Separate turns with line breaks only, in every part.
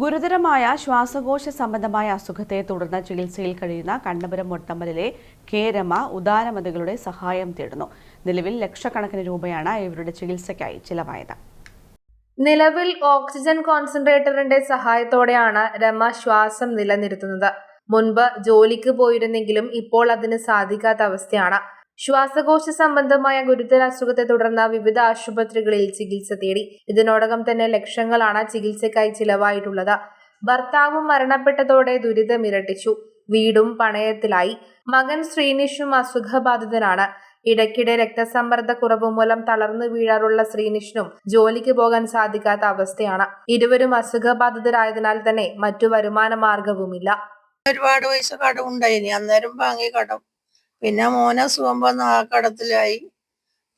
ഗുരുതരമായ ശ്വാസകോശ സംബന്ധമായ അസുഖത്തെ തുടർന്ന് ചികിത്സയിൽ കഴിയുന്ന കണ്ണപുരം മൊട്ടമ്മലിലെ കേരമ രമ ഉദാരമതികളുടെ സഹായം തേടുന്നു. നിലവിൽ ലക്ഷക്കണക്കിന് രൂപയാണ് ഇവരുടെ ചികിത്സയ്ക്കായി ചിലവായത്.
നിലവിൽ ഓക്സിജൻ കോൺസെൻട്രേറ്ററിന്റെ സഹായത്തോടെയാണ് രമ ശ്വാസം നിലനിർത്തുന്നത്. മുൻപ് ജോലിക്ക് പോയിരുന്നെങ്കിലും ഇപ്പോൾ അതിന് സാധിക്കാത്ത അവസ്ഥയാണ്. ശ്വാസകോശ സംബന്ധമായ ഗുരുതര അസുഖത്തെ തുടർന്ന് വിവിധ ആശുപത്രികളിൽ ചികിത്സ തേടി. ഇതിനോടകം തന്നെ ലക്ഷങ്ങളാണ് ചികിത്സയ്ക്കായി ചിലവായിട്ടുള്ളത്. ഭർത്താവും മരണപ്പെട്ടതോടെ ദുരിതം ഇരട്ടിച്ചു. വീടും പണയത്തിലായി. മകൻ ശ്രീനിഷും അസുഖബാധിതനാണ്. ഇടയ്ക്കിടെ രക്തസമ്മർദ്ദക്കുറവ് മൂലം തളർന്നു വീഴാറുള്ള ശ്രീനിഷിനും ജോലിക്ക് പോകാൻ സാധിക്കാത്ത അവസ്ഥയാണ്. ഇരുവരും അസുഖബാധിതരായതിനാൽ തന്നെ മറ്റു വരുമാന മാർഗവുമില്ല
ഒരുപാട് പൈസ കടമുണ്ടായിനി അന്നേരം വാങ്ങി കടം. പിന്നെ മോനെ സുഖം കടത്തിലായി.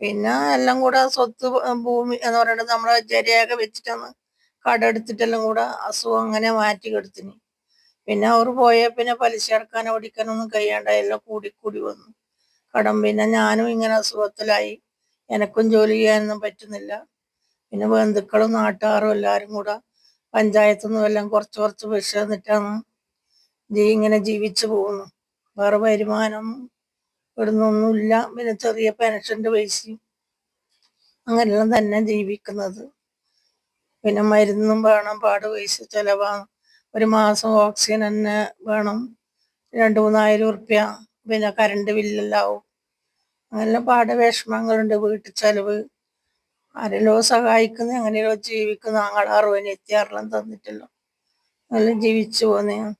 പിന്നെ എല്ലാം കൂടെ സ്വത്ത് ഭൂമി എന്ന് പറയുന്നത് നമ്മളെ ചെരിയൊക്കെ വെച്ചിട്ടാണ് കട എടുത്തിട്ടെല്ലാം കൂടെ അസുഖം അങ്ങനെ മാറ്റി കെടുത്തിന്. പിന്നെ അവർ പോയ പിന്നെ പലിശ അടക്കാനോ ഓടിക്കാനൊന്നും കഴിയാണ്ട എല്ലാം കൂടി കൂടി വന്നു. കടം പിന്നെ ഞാനും ഇങ്ങനെ അസുഖത്തിലായി. എനക്കും ജോലി ചെയ്യാനൊന്നും പറ്റുന്നില്ല. പിന്നെ ബന്ധുക്കളും നാട്ടുകാരും എല്ലാവരും കൂടെ പഞ്ചായത്തു നിന്നും എല്ലാം കുറച്ച് കുറച്ച് പൈസ തന്നിട്ടാണ് ജീ ഇങ്ങനെ ജീവിച്ചു പോകുന്നു. വേറെ വരുമാനം ഇവിടുന്നൊന്നുമില്ല പിന്നെ ചെറിയ പെൻഷന്റെ പൈസയും അങ്ങനെയെല്ലാം തന്നെ ജീവിക്കുന്നത്. പിന്നെ മരുന്നും വേണം പാട് പൈസ ചിലവാണ്. ഒരു മാസം ഓക്സിജൻ തന്നെ വേണം. രണ്ട് മൂന്നായിരം ഉറുപ്യ പിന്നെ കറണ്ട് ബില്ലെല്ലാവും അങ്ങനെ പാട് വിഷമങ്ങളുണ്ട് വീട്ടിൽ ചെലവ്. ആരെല്ലോ സഹായിക്കുന്ന അങ്ങനെയോ ജീവിക്കുന്ന. ഞങ്ങൾ അറുപതിന് എത്തിയാറെല്ലാം തന്നിട്ടല്ലോ. അങ്ങനെ ജീവിച്ചു പോന്നെയാണ്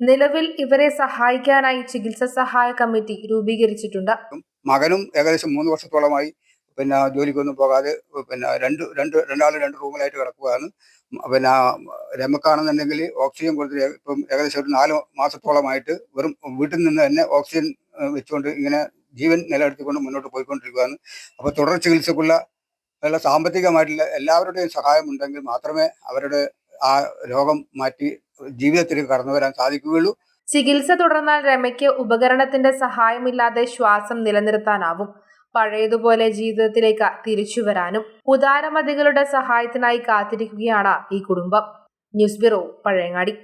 നിലവിൽ ഇവരെ സഹായിക്കാനായി ചികിത്സ സഹായ കമ്മിറ്റി രൂപീകരിച്ചിട്ടുണ്ട്.
മകനും ഏകദേശം മൂന്ന് വർഷത്തോളമായി പിന്നെ ജോലിക്കൊന്നും പോകാതെ പിന്നെ രണ്ട് രണ്ട് രണ്ടാൾ രണ്ട് റൂമിലായിട്ട് കിടക്കുകയാണ്. പിന്നെ രമക്കാണെന്നുണ്ടെങ്കിൽ ഓക്സിജൻ കൊടുത്ത് ഇപ്പം ഏകദേശം ഒരു നാല് മാസത്തോളമായിട്ട് വെറും വീട്ടിൽ നിന്ന് തന്നെ ഓക്സിജൻ വെച്ചുകൊണ്ട് ഇങ്ങനെ ജീവൻ നിലനിർത്തിക്കൊണ്ട് മുന്നോട്ട് പോയിക്കൊണ്ടിരിക്കുകയാണ്. അപ്പോൾ തുടർ ചികിത്സക്കുള്ള സാമ്പത്തികമായിട്ടുള്ള എല്ലാവരുടെയും സഹായം ഉണ്ടെങ്കിൽ മാത്രമേ അവരുടെ ആ രോഗം മാറ്റി ജീവിതത്തിലേക്ക് കടന്നു വരാൻ സാധിക്കുകയുള്ളൂ.
ചികിത്സ തുടർന്നാൽ രമയ്ക്ക് ഉപകരണത്തിന്റെ സഹായമില്ലാതെ ശ്വാസം നിലനിർത്താനാവും. പഴയതുപോലെ ജീവിതത്തിലേക്ക് തിരിച്ചു വരാനും ഉദാരമതികളുടെ സഹായത്തിനായി കാത്തിരിക്കുകയാണ് ഈ കുടുംബം. News bureau Pazhayangadi.